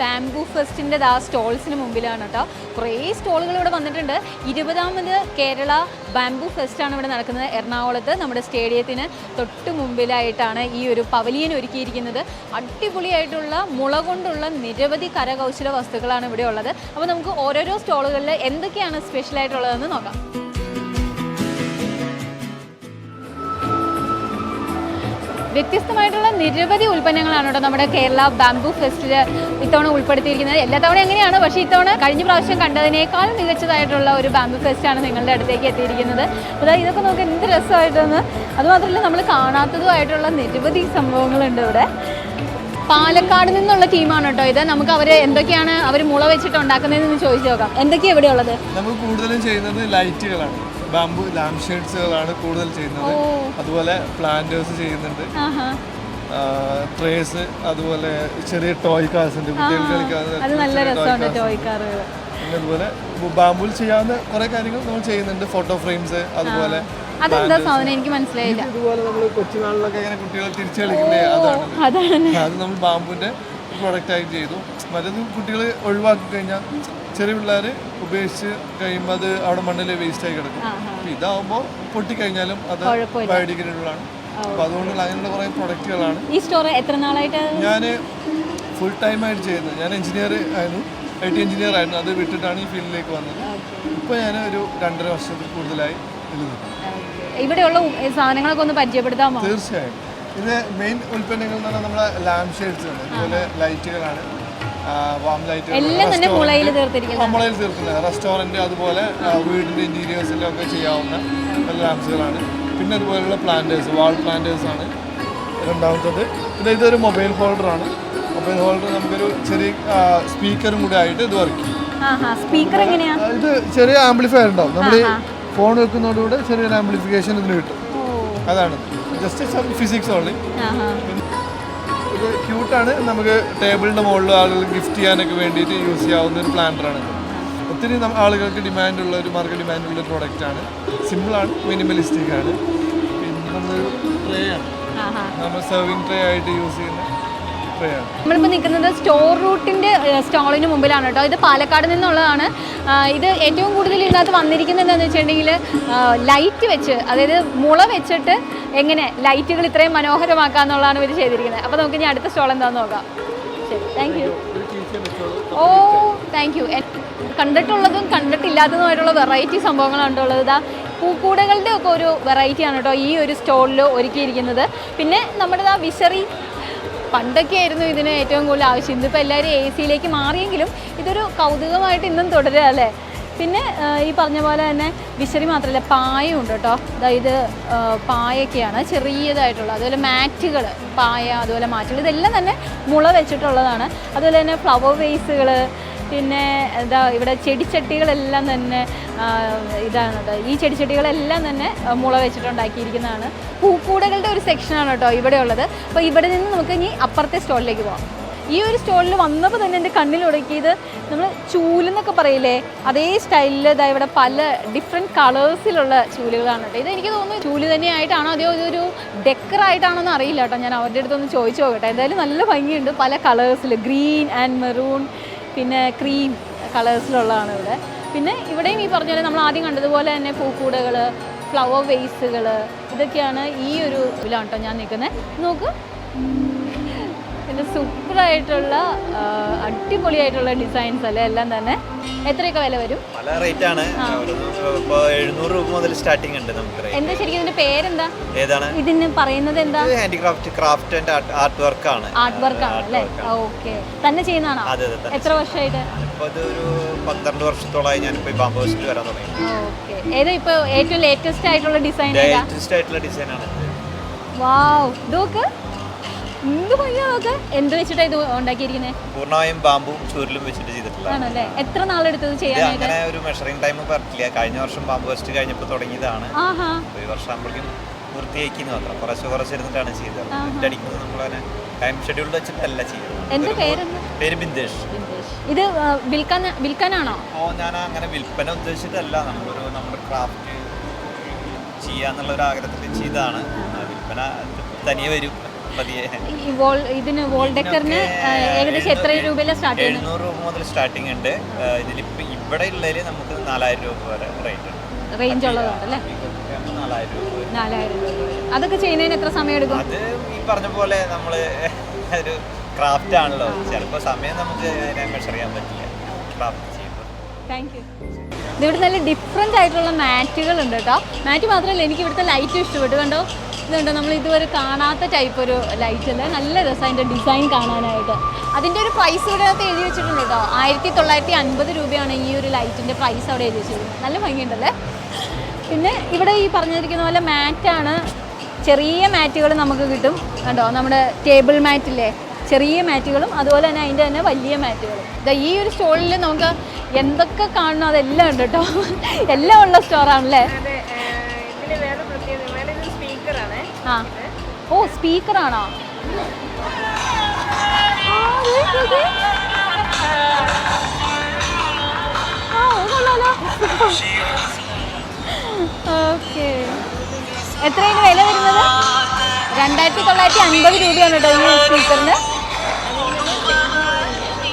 Bamboo ഫെസ്റ്റിന്റെ ആ സ്റ്റോൾസിന് മുമ്പിലാണ് കേട്ടോ കുറേ സ്റ്റോളുകൾ ഇവിടെ വന്നിട്ടുണ്ട്. ഇരുപതാമത് കേരള ബാംബു ഫെസ്റ്റാണ് ഇവിടെ നടക്കുന്നത്. എറണാകുളത്ത് നമ്മുടെ സ്റ്റേഡിയത്തിന് തൊട്ട് മുമ്പിലായിട്ടാണ് ഈ ഒരു പവലിയൻ ഒരുക്കിയിരിക്കുന്നത്. അടിപൊളിയായിട്ടുള്ള മുള കൊണ്ടുള്ള നിരവധി കരകൗശല വസ്തുക്കളാണ് ഇവിടെ ഉള്ളത്. അപ്പോൾ നമുക്ക് ഓരോരോ സ്റ്റോളുകളിൽ എന്തൊക്കെയാണ് സ്പെഷ്യലായിട്ടുള്ളതെന്ന് നോക്കാം. വ്യത്യസ്തമായിട്ടുള്ള നിരവധി ഉൽപ്പന്നങ്ങളാണ് കേട്ടോ നമ്മുടെ കേരള ബാംബു ഫെസ്റ്റിൽ ഇത്തവണ ഉൾപ്പെടുത്തിയിരിക്കുന്നത്. എല്ലാ തവണ എങ്ങനെയാണ്? പക്ഷേ ഇത്തവണ കഴിഞ്ഞ പ്രാവശ്യം കണ്ടതിനേക്കാൾ മികച്ചതായിട്ടുള്ള ഒരു ബാംബു ആണ് നിങ്ങളുടെ അടുത്തേക്ക് എത്തിയിരിക്കുന്നത്. അതായത് ഇതൊക്കെ നമുക്ക് എന്ത് രസമായിട്ടൊന്ന്. അതുമാത്രമല്ല നമ്മൾ കാണാത്തതുമായിട്ടുള്ള നിരവധി സംഭവങ്ങളുണ്ട് ഇവിടെ. പാലക്കാട് നിന്നുള്ള ടീമാണ് കേട്ടോ ഇത്. നമുക്ക് അവർ എന്തൊക്കെയാണ് അവർ മുള വെച്ചിട്ട് ഉണ്ടാക്കുന്നതെന്ന് ചോദിച്ചു നോക്കാം. എന്തൊക്കെയാണ് ഇവിടെ ഉള്ളത്? നമുക്ക് കൂടുതലും ചെയ്യുന്നത് ലൈറ്റുകളാണ്. ബാംബു ലാംപ് ഷെയ്ഡ്സുകളാണ് കൂടുതൽ ചെയ്യുന്നത്. അതുപോലെ പ്ലാന്റേഴ്സ് ചെയ്യുന്നുണ്ട്. ട്രേസ് അതുപോലെ ചെറിയ ടോയ് കാർസ് ഉണ്ട്. കുട്ടികൾ കാറുകൾ. പിന്നെ അതുപോലെ ബാംബുൽ ചെയ്യാവുന്ന കുറെ കാര്യങ്ങൾ നമ്മൾ ചെയ്യുന്നുണ്ട്. ഫോട്ടോ ഫ്രെയിംസ് അതുപോലെ അതെന്താ എനിക്ക് മനസ്സിലായില്ല. ഇതുപോലെ നമ്മൾ കൊച്ചുനാളിലൊക്കെ ഇങ്ങനെ കുട്ടികൾ തിരിച്ചു കളിക്കുന്നത് അതാണ്. അതാണ്. അത് നമ്മൾ ബാമ്പുവിന്റെ പ്രൊഡക്റ്റ് ആയിട്ട് ചെയ്തു. മറ്റേത് കുട്ടികൾ ഒഴിവാക്കി കഴിഞ്ഞാൽ ചെറിയ പിള്ളേർ ഉപയോഗിച്ച് കഴിയുമ്പോൾ അത് അവിടെ മണ്ണിൽ വേസ്റ്റ് ആയി കിടക്കും. അപ്പം ഇതാവുമ്പോൾ പൊട്ടിക്കഴിഞ്ഞാലും അത് ബയോഡിഗ്രേഡബിളാണ്. അപ്പോൾ അപ്പൊ അതുകൊണ്ടുള്ള അങ്ങനെയുള്ള കുറേ പ്രൊഡക്റ്റുകളാണ്. ഈ സ്റ്റോർ എത്ര നാളായിട്ട്? ഞാൻ ഫുൾ ടൈം ആയിട്ട് ചെയ്യുന്നത്. ഞാൻ എഞ്ചിനീയർ ആയിരുന്നു. ഐ ടി എഞ്ചിനീയർ ആയിരുന്നു. അത് വിട്ടിട്ടാണ് ഈ ഫീൽഡിലേക്ക് വന്നത്. ഇപ്പോൾ ഞാൻ ഒരു രണ്ടര വർഷത്തിൽ കൂടുതലായി ഇവിടെയുള്ള സാധനങ്ങളൊക്കെ ഒന്ന് പരിചയപ്പെടുത്താമോ? തീർച്ചയായും. ഇത് മെയിൻ ഉൽപ്പന്നങ്ങൾ എന്ന് പറഞ്ഞാൽ നമ്മുടെ ലാംപ് ഷെയ്ഡ്സ് ആണ് അതുപോലെ ലൈറ്റുകളാണ് വാം ലൈറ്റ് എല്ലാം തന്നെ മുളയിൽ തീർത്തിരിക്കുന്നത്. മുളയിൽ തീർക്കുന്നത്. റെസ്റ്റോറന്റ് അതുപോലെ വീടിന്റെ ഇന്റീരിയേഴ്സിലൊക്കെ ചെയ്യാവുന്ന ലാംപ്സുകളാണ് പിന്നെ അതുപോലെയുള്ള പ്ലാന്റേഴ്സ് വാൾ പ്ലാന്റേഴ്സ് ആണ് രണ്ടാമത്തത്. പിന്നെ ഇതൊരു മൊബൈൽ ഹോൾഡറാണ് മൊബൈൽ ഹോൾഡർ നമുക്കൊരു ചെറിയ സ്പീക്കറും കൂടി ആയിട്ട് ഇത് വർക്ക് ചെയ്യും. സ്പീക്കർ ഇത് ചെറിയ ആംപ്ലിഫയർ ഉണ്ടാവും. നമ്മൾ ഫോൺ വെക്കുന്നതോടുകൂടെ ചെറിയൊരു ആംപ്ലിഫിക്കേഷൻ ഇതിന് കിട്ടും. അതാണ്. ജസ്റ്റ് ഫിസിക്സ് ഓൺലി ക്യൂട്ടാണ് നമുക്ക് ടേബിളിന്റെ മുകളിൽ ആളുകൾ ഗിഫ്റ്റ് ചെയ്യാനൊക്കെ വേണ്ടിയിട്ട് യൂസ് ചെയ്യാവുന്ന ഒരു പ്ലാന്ററാണ് ഒത്തിരി ആളുകൾക്ക് ഡിമാൻഡുള്ള ഒരു മാർക്കറ്റ് ഡിമാൻഡുള്ള ഒരു പ്രോഡക്റ്റാണ് സിമ്പിളാണ് മിനിമലിസ്റ്റിക് ആണ് പിന്നെ നമ്മൾ ട്രേ ആണ്. നമ്മൾ സെർവിങ് ട്രേ ആയിട്ട് യൂസ് ചെയ്യുന്ന നമ്മളിപ്പോൾ നിൽക്കുന്നത് സ്റ്റോർ റൂട്ടിന്റെ സ്റ്റോളിന് മുമ്പിലാണ് കേട്ടോ. ഇത് പാലക്കാട് നിന്നുള്ളതാണ്. ഇത് ഏറ്റവും കൂടുതൽ ഇതിനകത്ത് വന്നിരിക്കുന്നത് എന്താണെന്ന് വെച്ചിട്ടുണ്ടെങ്കിൽ ലൈറ്റ് വെച്ച് അതായത് മുള വെച്ചിട്ട് എങ്ങനെ ലൈറ്റുകൾ ഇത്രയും മനോഹരമാക്കുക എന്നുള്ളതാണ് ഇവർ ചെയ്തിരിക്കുന്നത്. അപ്പോൾ നമുക്ക് ഇനി അടുത്ത സ്റ്റോൾ എന്താണെന്ന് നോക്കാം. ശരി താങ്ക് യു ഓ താങ്ക് യു കണ്ടിട്ടുള്ളതും കണ്ടിട്ടില്ലാത്തതുമായിട്ടുള്ള വെറൈറ്റി സംഭവങ്ങളാണ് ഉള്ളത്. ഇതാ പൂക്കൂടകളുടെ ഒക്കെ ഒരു വെറൈറ്റിയാണ് കേട്ടോ ഈ ഒരു സ്റ്റോളിൽ ഒരുക്കിയിരിക്കുന്നത്. പിന്നെ നമ്മുടെ ആ വിശറി പണ്ടൊക്കെ ആയിരുന്നു ഇതിന് ഏറ്റവും കൂടുതൽ ആവശ്യം. ഇതിപ്പോൾ എല്ലാവരും എ സിയിലേക്ക് മാറിയെങ്കിലും ഇതൊരു കൗതുകമായിട്ട് ഇന്നും തുടരുക അല്ലേ? പിന്നെ ഈ പറഞ്ഞ പോലെ തന്നെ വിശറി മാത്രമല്ല പായും ഉണ്ട് കേട്ടോ. അതായത് പായൊക്കെയാണ് ചെറിയതായിട്ടുള്ള അതുപോലെ മാറ്റുകൾ പായ അതുപോലെ മാറ്റുകൾ ഇതെല്ലാം തന്നെ മുള വെച്ചിട്ടുള്ളതാണ്. അതുപോലെ തന്നെ ഫ്ലവർ വേസുകൾ പിന്നെ എന്താ ഇവിടെ ചെടിച്ചട്ടികളെല്ലാം തന്നെ ഇതാണ് ഈ ചെടിച്ചട്ടികളെല്ലാം തന്നെ മുള വെച്ചിട്ടുണ്ടാക്കിയിരിക്കുന്നതാണ്. പൂക്കൂടകളുടെ ഒരു സെക്ഷനാണ് കേട്ടോ ഇവിടെ ഉള്ളത്. അപ്പോൾ ഇവിടെ നിന്ന് നമുക്ക് ഇനി അപ്പുറത്തെ സ്റ്റോളിലേക്ക് പോകാം ഈ ഒരു സ്റ്റോളിൽ വന്നപ്പോൾ തന്നെ എന്റെ കണ്ണിൽ ഉടക്കിയത് നമ്മൾ ചൂലെന്നൊക്കെ പറയില്ലേ? അതേ സ്റ്റൈലിൽ ഇതാ ഇവിടെ പല ഡിഫറെന്റ് കളേഴ്സിലുള്ള ചൂലുകളാണ് കേട്ടോ. ഇത് എനിക്ക് തോന്നുന്നു ചൂൽ തന്നെയായിട്ടാണോ അതോ ഇതൊരു ഡെക്കറായിട്ടാണോ എന്ന് അറിയില്ല കേട്ടോ. ഞാൻ അവരുടെ അടുത്തൊന്ന് ചോദിച്ചു നോക്കട്ടെ. എന്തായാലും നല്ല ഭംഗിയുണ്ട് പല കളേഴ്സിൽ ഗ്രീൻ ആൻഡ് മെറൂൺ പിന്നെ ക്രീം കളേഴ്സിലുള്ളതാണ് ഇവിടെ. പിന്നെ ഇവിടെയും ഈ പറഞ്ഞ പോലെ നമ്മൾ ആദ്യം കണ്ടതുപോലെ തന്നെ പൂക്കൂടകൾ ഫ്ലവർ വേസുകൾ ഇതൊക്കെയാണ് ഈ ഒരു ഇതിലാണ് കേട്ടോ ഞാൻ നിൽക്കുന്നത് നോക്ക് പിന്നെ സൂപ്പറായിട്ടുള്ള അടിപൊളിയായിട്ടുള്ള ഡിസൈൻസ് അല്ലേ? എല്ലാം തന്നെ. എത്രയൊക്കെ വില വരും? പല റേറ്റ് ആണ്. എഴുന്നൂറ് രൂപ മുതൽ സ്റ്റാർട്ടിംഗ് ഉണ്ട് നമുക്ക് എന്താ ശരിക്കും ഇതിന്റെ പേരെന്താ? ഏതാണ്? ഇതിന് പറയുന്നത് എന്താ? Handicraft craft and art work ആണ്. ആർട്ട് വർക്ക് ആണ് അല്ലേ? ഓക്കെ. തന്നെ ചെയ്യുന്നതാണോ? അതെ അതെ എത്ര വർഷമായിട്ട്? ഒരു പന്ത്രണ്ട് വർഷത്തോളമായി ഞാൻ ഇപ്പൊ ബാമ്പ് ഹൗസിൽ വരാൻ തുടങ്ങി. ഓക്കെ. ഏതാ ഇപ്പൊ ഏറ്റവും ലേറ്റസ്റ്റ് ആയിട്ടുള്ള ഡിസൈൻ ലേറ്റസ്റ്റ് ആയിട്ടുള്ള ഡിസൈനാണ് ആണ് വാവ് ഇതൊക്കെ എന്ത് എന്ത് വെച്ചിട്ടാണ് ഇത് ഉണ്ടാക്കിയിരിക്കുന്നത് പൂർണമായും ബാമ്പും ചൂരലും വെച്ചിട്ട് ചെയ്തിട്ടുള്ള ആണല്ലേ? എത്ര നാളെടുത്തത് ഇത് ചെയ്യാനായിട്ട്? അങ്ങനെ ഒരു മെഷറിംഗ് ടൈം പറഞ്ഞില്ല കഴിഞ്ഞ വർഷം ബാമ്പ് ഫസ്റ്റ് കഴിഞ്ഞപ്പോൾ തുടങ്ങിയതാണ്. ആഹാ. അപ്പോൾ ഈ വർഷം ആകുമ്പോഴേക്കും പൂർത്തിയാക്കിന്ന് മാത്രം. കുറച്ച് കുറച്ചിരുന്നിട്ടാണ് ചെയ്തത്. ടൈം ഷെഡ്യൂൾ വെച്ചിട്ടല്ല ചെയ്യുന്നത് പേര് ബിന്ദേഷ്. ഇത് ആ, വിൽക്കാൻ വിൽക്കാനാണോ? ഓ ഞാൻ അങ്ങനെ വിൽപ്പന ഉദ്ദേശിച്ചിട്ടല്ല. നമ്മളൊരു നമ്മുടെ ക്രാഫ്റ്റ് ചെയ്യാന്നുള്ള ഒരു ആഗ്രഹത്തിൽ ചെയ്തതാണ്. ആ വിൽപ്പന തനിയെ വരും. ഇതിന് വോൾ ഡെക്കറിന് ഏകദേശം എത്ര രൂപയില സ്റ്റാർട്ട് ചെയ്യുന്നത് എഴുന്നൂറ് രൂപ മുതൽ സ്റ്റാർട്ടിംഗ് ഉണ്ട്. ഇതിലിപ്പോ ഇവിടെ ഉള്ളതിൽ നമുക്ക് നാലായിരം രൂപ വരെ റേറ്റ് ഉണ്ട്. റേഞ്ച് ഉള്ളതുണ്ട് അല്ലേ നാലായിരം രൂപ അതൊക്കെ ചെയ്യുന്നതിന് എത്ര സമയം എടുക്കും? അത് ഈ പറഞ്ഞ പോലെ നമ്മൾ ഒരു ക്രാഫ്റ്റ് ആണല്ലോ. ചിലപ്പോൾ സമയം നമുക്ക് അതിനെ മെഷർ ചെയ്യാൻ പറ്റില്ല. ക്രാഫ്റ്റ് ചെയ്യുമ്പോൾ താങ്ക് യു ഇതിവിടെ നല്ല ഡിഫറെന്റ് ആയിട്ടുള്ള മാറ്റുകൾ ഉണ്ട് കേട്ടോ. മാറ്റ് മാത്രമല്ല എനിക്ക് ഇവിടുത്തെ ലൈറ്റ് ഇഷ്ടപ്പെട്ടു. കണ്ടോ? ഇതുണ്ടോ? നമ്മൾ ഇതുവരെ കാണാത്ത ടൈപ്പ് ഒരു ലൈറ്റ് അല്ലേ? നല്ല രസം അതിന്റെ ഡിസൈൻ കാണാനായിട്ട്. അതിന്റെ ഒരു പ്രൈസ് ഇവിടെ അകത്ത് എഴുതി വെച്ചിട്ടുണ്ട് കേട്ടോ. ആയിരത്തി തൊള്ളായിരത്തി അൻപത് രൂപയാണ് ഈ ഒരു ലൈറ്റിന്റെ പ്രൈസ് അവിടെ എഴുതി വെച്ചിരിക്കുന്നത്. നല്ല ഭംഗിയുണ്ടല്ലേ? പിന്നെ ഇവിടെ ഈ പറഞ്ഞിരിക്കുന്ന പോലെ മാറ്റാണ് ചെറിയ മാറ്റുകൾ നമുക്ക് കിട്ടും. കണ്ടോ? നമ്മുടെ ടേബിൾ മാറ്റില്ലേ ചെറിയ മാറ്റുകളും അതുപോലെ തന്നെ അതിന്റെ തന്നെ വലിയ മാറ്റുകളും ഇതാ ഈ ഒരു സ്റ്റോളിൽ നമുക്ക് എന്തൊക്കെ കാണണോ അതെല്ലാം ഉണ്ട് കേട്ടോ. എല്ലാം ഉള്ള സ്റ്റോറാണല്ലേ ഓ സ്പീക്കറാണോ? ഓക്കെ. എത്രയാണ് വില വരുന്നത്? രണ്ടായിരത്തി തൊള്ളായിരത്തി അൻപത് രൂപയാണ് കേട്ടോ ഈ സ്പീക്കറിന്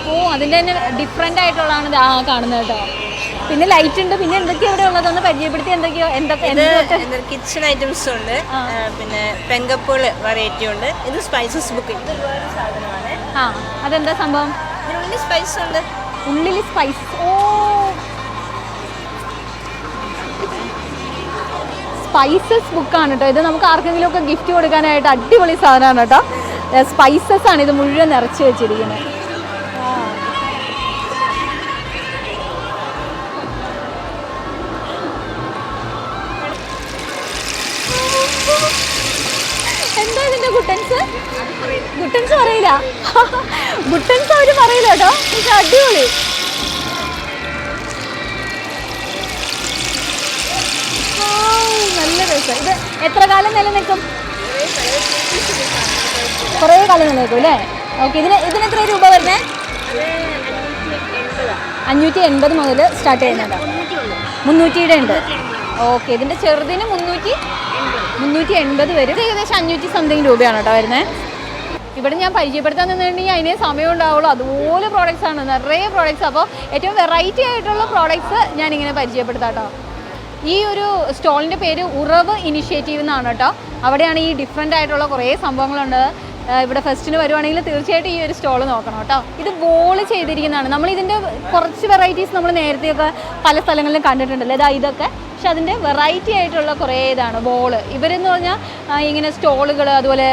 ഓ അതിന്റെ തന്നെ ഡിഫറെന്റ് ആയിട്ടുള്ളതാണ് ആ കാണുന്നത് കേട്ടോ. പിന്നെ ലൈറ്റ് ഉണ്ട്. പിന്നെ എന്തൊക്കെയാ ഇവിടെ ഉള്ളതൊന്ന് പരിചയപ്പെടുത്തി എന്തൊക്കെയോ എന്തൊക്കെ എന്തൊക്കെ കിച്ചൺ ഐറ്റംസ് ഉണ്ട്. പിന്നെ പെങ്കപ്പുകൾ വെറൈറ്റി ഉണ്ട്. ഇത് സ്പൈസസ് ബുക്ക് ആ അതെന്താ സംഭവം? ഇതിനുള്ളിൽ സ്പൈസ് ഉണ്ട്. ഉള്ളിൽ സ്പൈസ് ഓ. സ്പൈസസ് ബുക്കാണ് കേട്ടോ ഇത് നമുക്ക് ആർക്കെങ്കിലും ഒക്കെ ഗിഫ്റ്റ് കൊടുക്കാനായിട്ട് അടിപൊളി സാധനമാണ് കേട്ടോ സ്പൈസസ് ആണ് ഇത് മുഴുവൻ നിറച്ച് വെച്ചിരിക്കുന്നത്. ഗുട്ടൻസ്? ഗുട്ടൻസ് പറയില്ല. ഗുട്ടൻസ് അവർ പറയില്ല കേട്ടോ. പക്ഷെ അടിപൊളി. നല്ല രസം. ഇത് എത്ര കാലം നിലനിൽക്കും? കുറേ കാലം നിലനിൽക്കും അല്ലേ? ഓക്കെ ഇതിന് ഇതിന് എത്ര രൂപ വരുന്നത് അഞ്ഞൂറ്റി എൺപത് മുതൽ സ്റ്റാർട്ട് ചെയ്യുന്നുണ്ട്? മുന്നൂറ്റിയുടെ ഉണ്ട്. ഓക്കെ ഇതിന്റെ ചെറുതിന് മുന്നൂറ്റി മുന്നൂറ്റി എൺപത് വരും. ഏകദേശം അഞ്ഞൂറ്റി സംതിങ് രൂപയാണ് കേട്ടോ വരുന്നത്. ഇവിടെ ഞാൻ പരിചയപ്പെടുത്താൻ നിന്നിട്ടുണ്ടെങ്കിൽ അതിനേ സമയം ഉണ്ടാവുള്ളൂ അതുപോലെ പ്രോഡക്റ്റ്സ് ആണ്. നിറയെ പ്രോഡക്റ്റ്സ് അപ്പോൾ ഏറ്റവും വെറൈറ്റി ആയിട്ടുള്ള പ്രോഡക്റ്റ്സ് ഞാനിങ്ങനെ പരിചയപ്പെടുത്താം കേട്ടോ. ഈ ഒരു സ്റ്റോളിന്റെ പേര് ഉറവ് ഇനിഷ്യേറ്റീവ് എന്നാണ് കേട്ടോ. അവിടെയാണ് ഈ ഡിഫറെന്റ് ആയിട്ടുള്ള കുറേ സംഭവങ്ങളുണ്ട്. ഇവിടെ ഫസ്റ്റിന് വരുവാണെങ്കിൽ തീർച്ചയായിട്ടും ഈ ഒരു സ്റ്റോൾ നോക്കണം കേട്ടോ. ഇത് ബോൾ ചെയ്തിരിക്കുന്നതാണ്. നമ്മൾ ഇതിന്റെ കുറച്ച് വെറൈറ്റീസ് നമ്മൾ നേരത്തെയൊക്കെ പല സ്ഥലങ്ങളിലും കണ്ടിട്ടുണ്ടല്ലോ. ഇതാ ഇതൊക്കെ. പക്ഷെ അതിന്റെ വെറൈറ്റി ആയിട്ടുള്ള കുറേ ഇതാണ്. ബോൾ ഇവരെന്ന് പറഞ്ഞാൽ ഇങ്ങനെ സ്റ്റോളുകൾ അതുപോലെ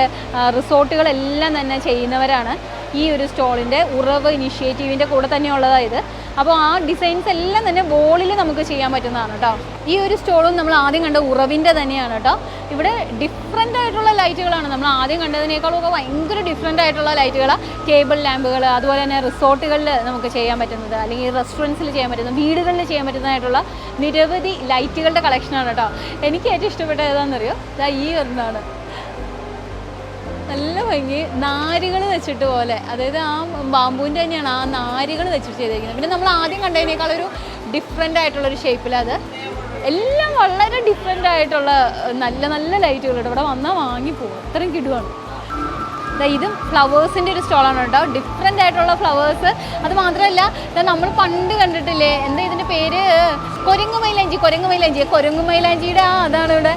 റിസോർട്ടുകളെല്ലാം തന്നെ ചെയ്യുന്നവരാണ്. ഈ ഒരു സ്റ്റോളിന്റെ ഉറവ് ഇനിഷ്യേറ്റീവിന്റെ കൂടെ തന്നെയുള്ളതാണ് ഇത്. അപ്പോൾ ആ ഡിസൈൻസ് എല്ലാം തന്നെ വോളിൽ നമുക്ക് ചെയ്യാൻ പറ്റുന്നതാണ് കേട്ടോ ഈ ഒരു സ്റ്റോളും നമ്മൾ ആദ്യം കണ്ട ഉറവിന്റെ തന്നെയാണ് കേട്ടോ ഇവിടെ ഡിഫറെന്റ് ആയിട്ടുള്ള ലൈറ്റുകളാണ് നമ്മൾ ആദ്യം കണ്ടതിനേക്കാളും ഒക്കെ ഭയങ്കര ഡിഫറെന്റ് ആയിട്ടുള്ള ലൈറ്റുകളാണ് ടേബിൾ ലാമ്പുകൾ അതുപോലെ തന്നെ റിസോർട്ടുകളിൽ നമുക്ക് ചെയ്യാൻ പറ്റുന്നത്. അല്ലെങ്കിൽ റെസ്റ്റോറന്റ്സിൽ ചെയ്യാൻ പറ്റുന്നത് വീടുകളിൽ ചെയ്യാൻ പറ്റുന്നതായിട്ടുള്ള നിരവധി ലൈറ്റുകളുടെ കളക്ഷനാണ് കേട്ടോ എനിക്ക് ഏറ്റവും ഇഷ്ടപ്പെട്ട ഏതാണെന്നറിയോ? ഈ ഒന്നാണ് നല്ല ഭംഗി. നാരുകൾ വെച്ചിട്ട് പോലെ. അതായത് ആ ബാമ്പൂവിന്റെ തന്നെയാണ് ആ നാരുകൾ വെച്ചിട്ട് ചെയ്തേക്കുന്നത്. പിന്നെ നമ്മൾ ആദ്യം കണ്ടതിനേക്കാൾ ഒരു ഡിഫറെന്റ് ആയിട്ടുള്ള ഒരു ഷേപ്പിലത് എല്ലാം വളരെ ഡിഫറെന്റ് ആയിട്ടുള്ള നല്ല നല്ല ലൈറ്റുകളുണ്ട് ഇവിടെ വന്നാൽ വാങ്ങിപ്പോകും അത്രയും കിടുവാണ്. ഇതും ഫ്ലവേഴ്സിന്റെ ഒരു സ്റ്റോളാണ് കേട്ടോ. ഡിഫറെന്റ് ആയിട്ടുള്ള ഫ്ലവേഴ്സ്. അത് മാത്രമല്ല നമ്മൾ പണ്ട് കണ്ടിട്ടില്ലേ എന്താ ഇതിന്റെ പേര്? കൊരങ്ങു മൈലാഞ്ചി കൊരങ്ങു മൈലാഞ്ചി കൊരങ്ങു മൈലാഞ്ചിയുടെ ആ അതാണ് ഇവിടെ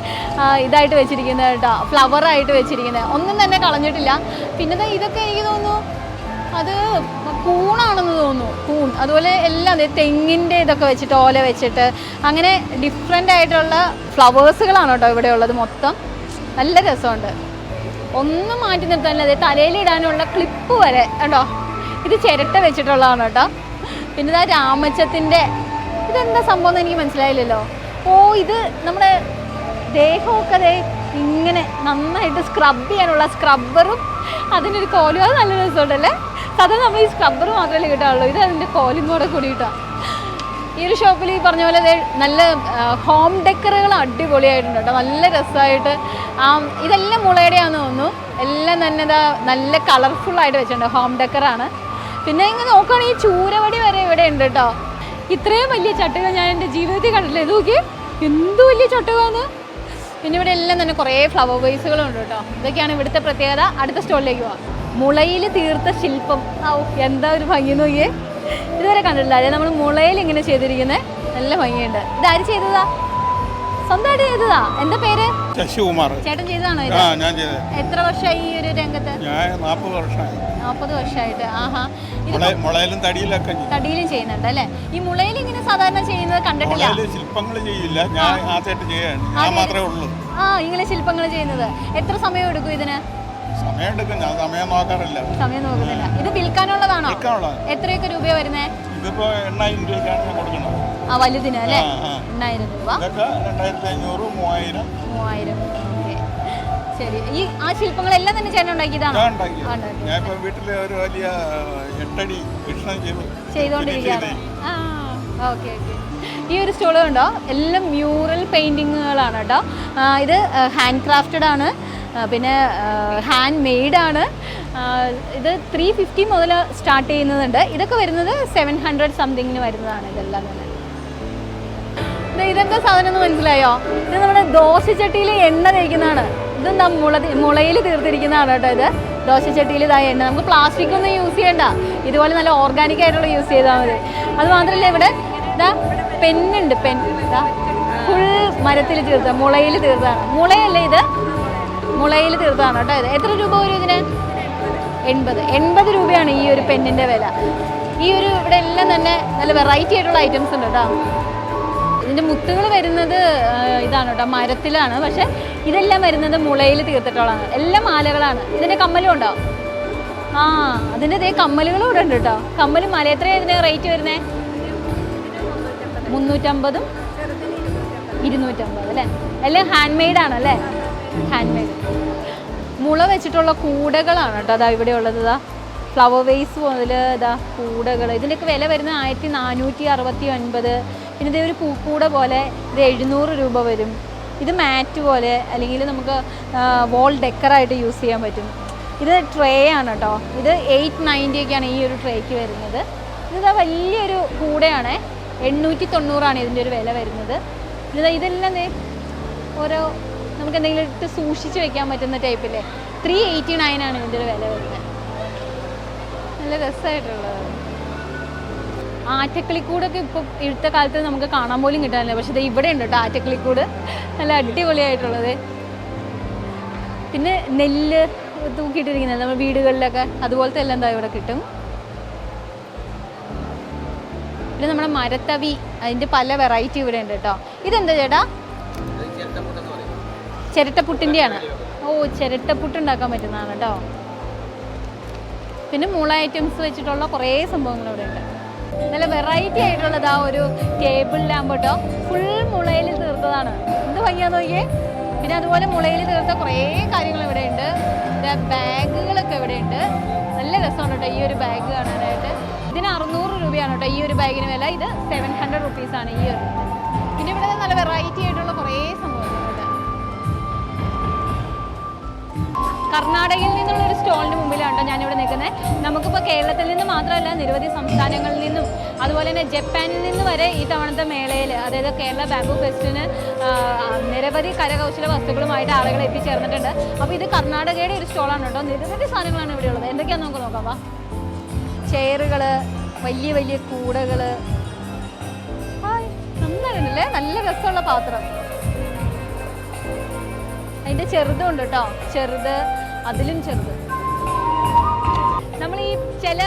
ഇതായിട്ട് വെച്ചിരിക്കുന്നത് കേട്ടോ. ഫ്ലവറായിട്ട് വെച്ചിരിക്കുന്നത്. ഒന്നും തന്നെ കളഞ്ഞിട്ടില്ല. പിന്നെ ഇതൊക്കെ എനിക്ക് തോന്നുന്നു അത് കൂണാണെന്ന് തോന്നുന്നു. കൂൺ. അതുപോലെ എല്ലാം തെങ്ങിന്റെ ഇതൊക്കെ വെച്ചിട്ട് ഓല വെച്ചിട്ട് അങ്ങനെ ഡിഫറെന്റ് ആയിട്ടുള്ള ഫ്ലവേഴ്സുകളാണ് കേട്ടോ ഇവിടെ ഉള്ളത് മൊത്തം. നല്ല രസമുണ്ട്. ഒന്നും മാറ്റി നിർത്താനില്ല അതെ തലയിലിടാനുള്ള ക്ലിപ്പ് വരെ കേട്ടോ ഇത് ചിരട്ട വെച്ചിട്ടുള്ളതാണ് കേട്ടോ. പിന്നെ ഇതാ രാമച്ചത്തിന്റെ ഇതെന്താ സംഭവം എന്ന് എനിക്ക് മനസ്സിലായില്ലല്ലോ. ഓ ഇത് നമ്മുടെ ദേഹമൊക്കെ ദേ ഇങ്ങനെ നന്നായിട്ട് സ്ക്രബ് ചെയ്യാനുള്ള സ്ക്രബ്ബറും അതിനൊരു കോലും. അത് നല്ല രസമുണ്ടല്ലേ സാധാരണ നമ്മൾ ഈ സ്ക്രബ്ബർ മാത്രമല്ലേ കിട്ടാറുള്ളൂ. ഇത് അതിന്റെ കോലും കൂടെ കൂടിയിട്ടാണ് ഈ ഒരു ഷോപ്പിൽ ഈ പറഞ്ഞ പോലെ നല്ല ഹോം ഡെക്കറുകൾ അടിപൊളിയായിട്ടുണ്ട് നല്ല രസമായിട്ട് ആ ഇതെല്ലാം മുളയുടെയാന്ന് തോന്നുന്നു. എല്ലാം തന്നെ ഇതാ നല്ല കളർഫുൾ ആയിട്ട് വെച്ചിട്ടുണ്ട്. ഹോം ഡെക്കറാണ് പിന്നെ ഇങ്ങനെ നോക്കുകയാണെങ്കിൽ ചൂരവടി വരെ ഇവിടെ ഉണ്ട് കേട്ടോ. ഇത്രയും വലിയ ചട്ടുക ഞാൻ എന്റെ ജീവിതത്തിൽ കണ്ടിട്ടില്ല. ഇത് നോക്കി എന്ത് വലിയ ചട്ടുകാന്ന് പിന്നെ ഇവിടെ എല്ലാം തന്നെ കുറേ ഫ്ലവർ വേസുകളും ഉണ്ട് കേട്ടോ. ഇതൊക്കെയാണ് ഇവിടുത്തെ പ്രത്യേകത. അടുത്ത സ്റ്റോളിലേക്ക് പോവാം. മുളയിൽ തീർത്ത ശില്പം. എന്താ ഒരു ഭംഗി നോക്കിയേ. ഇതുവരെ കണ്ടിട്ടില്ല. അതായത് നമ്മൾ മുളയിൽ ഇങ്ങനെ ചെയ്തിരിക്കുന്നത് നല്ല ഭംഗിയുണ്ട്. ഇതാര് ചെയ്തതാ? സ്വന്തമായിട്ട് ചെയ്തതാ? എന്താ പേര്? ശശികുമാർ. ചേട്ടൻ ചെയ്തതാണോ ഇത്? ഞാൻ ചെയ്തത്. എത്ര വർഷമായി ഈ ഒരു രംഗത്ത്? ഞാൻ നാൽപ്പത് വർഷമായി. നാൽപ്പത് വർഷമായിട്ട്. ആഹാ. മുളയിലും തടിയിലൊക്കെ തടിയിലും ചെയ്യുന്നുണ്ട് അല്ലേ? ഈ മുളയിൽ ഇങ്ങനെ സാധാരണ ചെയ്യുന്നത് കണ്ടിട്ടില്ല. ശില്പങ്ങൾ ചെയ്യില്ല. ഞാൻ ആദ്യമായിട്ട് ചെയ്യാണ്. ഞാൻ മാത്രമേ ഉള്ളൂ. ആ ഇങ്ങനെ ശില്പങ്ങൾ ചെയ്യുന്നത്. എത്ര സമയം എടുക്കും ഇതിന്? ഞാൻ സമയം നോക്കാറില്ല. സമയം നോക്കുന്നില്ല. ഇത് വിൽക്കാനുള്ളതാണോ. എത്രയൊക്കെ വരുന്നേ? ഇതിപ്പോ എണ്ണായിരം രൂപയ്ക്കാണ് ഞാൻ കൊടുക്കുന്നത്. ആ വലുതിന് അല്ലേ. എണ്ണായിരം രൂപ. ഇതൊക്കെ രണ്ടായിരത്തി അഞ്ഞൂറ് മൂവായിരം. മൂവായിരം ശരി. ഈ ആ ശില്പങ്ങളെല്ലാം തന്നെ ചേട്ടൻ ഉണ്ടാക്കിയതാണോ? ഞാൻ ഇപ്പൊ വീട്ടിൽ ഒരു വലിയ എട്ടടി ചെയ്തു ആ ഓക്കെ ഓക്കെ. ഈ ഒരു സ്റ്റോൾ കണ്ടോ? എല്ലാം മ്യൂറൽ പെയിന്റിങ്ങുകളാണ് കേട്ടോ. ഇത് ഹാൻഡ് ക്രാഫ്റ്റഡ് ആണ്. പിന്നെ ഹാൻഡ് മെയ്ഡാണ് ഇത് ത്രീ ഫിഫ്റ്റി മുതൽ സ്റ്റാർട്ട് ചെയ്യുന്നുണ്ട്. ഇതൊക്കെ വരുന്നത് സെവൻ ഹൺഡ്രഡ് സംതിങ്ങിന് വരുന്നതാണ് ഇതെല്ലാം തന്നെ. ഇതെന്താ സാധനം എന്ന് മനസ്സിലായോ? ഇത് നമ്മുടെ ദോശച്ചട്ടിയിൽ എണ്ണ തേക്കുന്നതാണ്. ഇത് മുള മുളയിൽ തീർത്തിരിക്കുന്നതാണ് കേട്ടോ ഇത്. ദോശച്ചട്ടിയിൽ ഇതായ എണ്ണ. നമുക്ക് പ്ലാസ്റ്റിക് ഒന്നും യൂസ് ചെയ്യണ്ട. ഇതുപോലെ നല്ല ഓർഗാനിക് ആയിട്ടുള്ള യൂസ് ചെയ്താൽ മതി. അത് മാത്രമല്ല ഇവിടെ ഇതാ പെന്നുണ്ട് പെൻ. ഇതാ ഫുൾ മരത്തിൽ തീർത്ത മുളയിൽ തീർത്താണ് മുളയല്ലേ ഇത്? മുളയിൽ തീർത്താണ് കേട്ടോ ഇത്. എത്ര രൂപ വരും ഇതിന്? എൺപത്. എൺപത് രൂപയാണ് ഈ ഒരു പെന്നിന്റെ വില. ഈ ഒരു ഇവിടെ എല്ലാം തന്നെ നല്ല വെറൈറ്റി ആയിട്ടുള്ള ഐറ്റംസ് ഉണ്ട് കേട്ടോ. ഇതിന്റെ മുത്തുകൾ വരുന്നത് ഇതാണ് കേട്ടോ മരത്തിലാണ്. പക്ഷേ ഇതെല്ലാം വരുന്നത് മുളയിൽ തീർത്തിട്ടുള്ളതാണ്. എല്ലാം മാലകളാണ്. ഇതിന്റെ കമ്മലും ഉണ്ടോ? ആ അതിന്റെ ഇതേ കമ്മലുകളും ഇവിടെ ഉണ്ട് കേട്ടോ. കമ്മൽ മല എത്രയാണ് ഇതിന് റേറ്റ് വരുന്നത് മുന്നൂറ്റമ്പതും ഇരുന്നൂറ്റമ്പത് അല്ലേ? എല്ലാം ഹാൻഡ് മെയ്ഡാണ് അല്ലേ ഹാൻഡ് മെയ്ഡ് മുള വെച്ചിട്ടുള്ള കൂടകളാണ് കേട്ടോ. അതാ ഇവിടെ ഉള്ളത്. ഇതാ ഫ്ലവർ വേസ് മുതൽ ഇതാ കൂടകൾ ഇതിന്റെയൊക്കെ വില വരുന്നത് ആയിരത്തി നാനൂറ്റി അറുപത്തി ഒൻപത് പിന്നെ ഇതേ ഒരു പൂക്കൂട പോലെ ഇത് എഴുന്നൂറ് രൂപ വരും. ഇത് മാറ്റ് പോലെ അല്ലെങ്കിൽ നമുക്ക് വോൾ ഡെക്കറായിട്ട് യൂസ് ചെയ്യാൻ പറ്റും. ഇത് ട്രേ ആണ് കേട്ടോ. ഇത് എയ്റ്റ് നയന്റിയൊക്കെയാണ് ഈ ഒരു ട്രേക്ക് വരുന്നത്. ഇതാ വലിയൊരു കൂടയാണ്. എണ്ണൂറ്റി തൊണ്ണൂറാണ് ഇതിന്റെ ഒരു വില വരുന്നത്. ഇതാ ഇതെല്ലാം ഓരോ നമുക്ക് എന്തെങ്കിലും ഇട്ട് സൂക്ഷിച്ച് വെക്കാൻ പറ്റുന്ന ടൈപ്പില്ലേ? ത്രീ എയ്റ്റി നയൻ ആണ് ഇതിന്റെ വില വരുന്നത്. നല്ല രസമായിട്ടുള്ളത്. ആറ്റക്കിളിക്കൂടൊക്കെ ഇപ്പം ഇടുത്ത കാലത്ത് നമുക്ക് കാണാൻ പോലും കിട്ടാനില്ല. പക്ഷെ ഇത് ഇവിടെ ഉണ്ട് കേട്ടോ ആറ്റക്കിളിക്കൂട്. നല്ല അടിപൊളിയായിട്ടുള്ളത്. പിന്നെ നെല്ല് തൂക്കിയിട്ടിരിക്കുന്നത്. നമ്മുടെ വീടുകളിലൊക്കെ അതുപോലത്തെ എല്ലാം എന്താ ഇവിടെ കിട്ടും. പിന്നെ നമ്മുടെ മരത്തവി അതിന്റെ പല വെറൈറ്റി ഇവിടെ ഉണ്ട് കേട്ടോ. ഇതെന്താ ചേട്ടാ? ചിരട്ടപ്പുട്ടിന്റെയാണ് ഓ ചിരട്ടപ്പുട്ട് ഉണ്ടാക്കാൻ പറ്റുന്നതാണ് കേട്ടോ പിന്നെ മൂള ഐറ്റംസ് വെച്ചിട്ടുള്ള കുറേ സംഭവങ്ങൾ ഇവിടെ ഉണ്ട് നല്ല വെറൈറ്റി ആയിട്ടുള്ളത് ആ ഒരു ടേബിൾ കേട്ടോ ഫുൾ മുളയിൽ തീർത്തതാണ്. എന്ത് ഭംഗിയാന്ന് നോക്കിയേ. പിന്നെ അതുപോലെ മുളയിൽ തീർത്ത കുറേ കാര്യങ്ങൾ ഇവിടെ ഉണ്ട് പിന്നെ ബാഗുകളൊക്കെ ഇവിടെ ഉണ്ട് നല്ല രസമാണ് കേട്ടോ ഈ ഒരു ബാഗ് കാണാനായിട്ട്. ഇതിന് അറുന്നൂറ് രൂപയാണ് കേട്ടോ ഈ ഒരു ബാഗിന് വില. ഇത് സെവൻ ഹൺഡ്രഡ് റുപ്പീസാണ് ഈ ഒരു. പിന്നെ ഇവിടെ നല്ല വെറൈറ്റി ആയിട്ടുള്ള കുറേ സംഭവങ്ങളുണ്ട് കർണാടകയിൽ നിന്നുള്ള ഒരു സ്റ്റോളിന് മുമ്പിലാണ് ഞാനിവിടെ നിൽക്കുന്നത് നമുക്കിപ്പോൾ കേരളത്തിൽ നിന്ന് മാത്രമല്ല നിരവധി സംസ്ഥാനങ്ങളിൽ നിന്നും അതുപോലെ തന്നെ ജപ്പാനിൽ നിന്ന് വരെ ഈ തവണത്തെ മേളയിൽ അതായത് കേരള ബാംബു ഫെസ്റ്റിന് നിരവധി കരകൗശല വസ്തുക്കളുമായിട്ട് ആളുകൾ എത്തിച്ചേർന്നിട്ടുണ്ട്. അപ്പോൾ ഇത് കർണാടകയുടെ ഒരു സ്റ്റോളാണ് കേട്ടോ നിരവധി സാധനങ്ങളാണ് ഇവിടെ ഉള്ളത്. എന്തൊക്കെയാണ് നമുക്ക് നോക്കാം വാ. ചെയറുകൾ വലിയ വലിയ കൂടകൾ നന്നായിട്ടുണ്ടല്ലേ നല്ല രസമുള്ള പാത്രം. അതിന്റെ ചെറുതും ഉണ്ട് കേട്ടോ ചെറുത് അതിലും ചെറുത്. നമ്മൾ ഈ ചില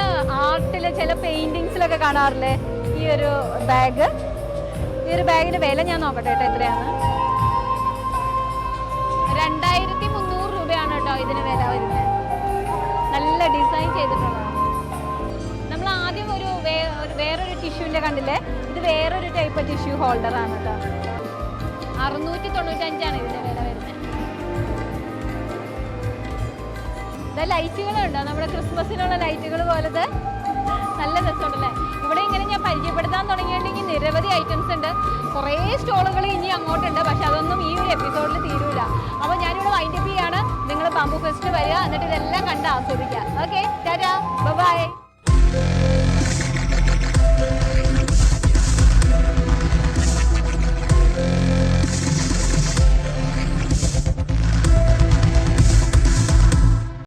ആർട്ടിലെ ചില പെയിന്റിങ്സിലൊക്കെ കാണാറില്ലേ? ഈ ഒരു ബാഗ് ഈ ഒരു ബാഗിന്റെ വില ഞാൻ നോക്കട്ടെ കേട്ടോ എത്രയാണ്? രണ്ടായിരത്തി മുന്നൂറ് രൂപയാണ് കേട്ടോ ഇതിന് വില വരുന്നത് നല്ല ഡിസൈൻ ചെയ്തിട്ടുള്ളതാണ്. നമ്മൾ ആദ്യം ഒരു വേറൊരു ടിഷ്യൂവിന്റെ കണ്ടില്ലേ? ഇത് വേറൊരു ടൈപ്പ് ടിഷ്യൂ ഹോൾഡർ ആണ് കേട്ടോ അറുന്നൂറ്റി തൊണ്ണൂറ്റഞ്ചാണ് ഇതിന്റെ വില. ഇതാ ലൈറ്റുകളുണ്ടോ. നമ്മുടെ ക്രിസ്മസിനുള്ള ലൈറ്റുകൾ പോലത്തെ നല്ല രസമുണ്ടല്ലേ? ഇവിടെ ഇങ്ങനെ ഞാൻ പരിചയപ്പെടുത്താൻ തുടങ്ങിയിട്ടുണ്ടെങ്കിൽ നിരവധി ഐറ്റംസ് ഉണ്ട്. കുറേ സ്റ്റോളുകൾ ഇനി അങ്ങോട്ടുണ്ട്. പക്ഷെ അതൊന്നും ഈ ഒരു എപ്പിസോഡിൽ തീരൂല. അപ്പോൾ ഞാനിവിടെ വൈൻഡപ്പ് ചെയ്യാണ്. നിങ്ങൾ ബാമ്പു ഫെസ്റ്റ് വരിക. എന്നിട്ട് ഇതെല്ലാം കണ്ട് ആസ്വദിക്കുക. Okay tata bye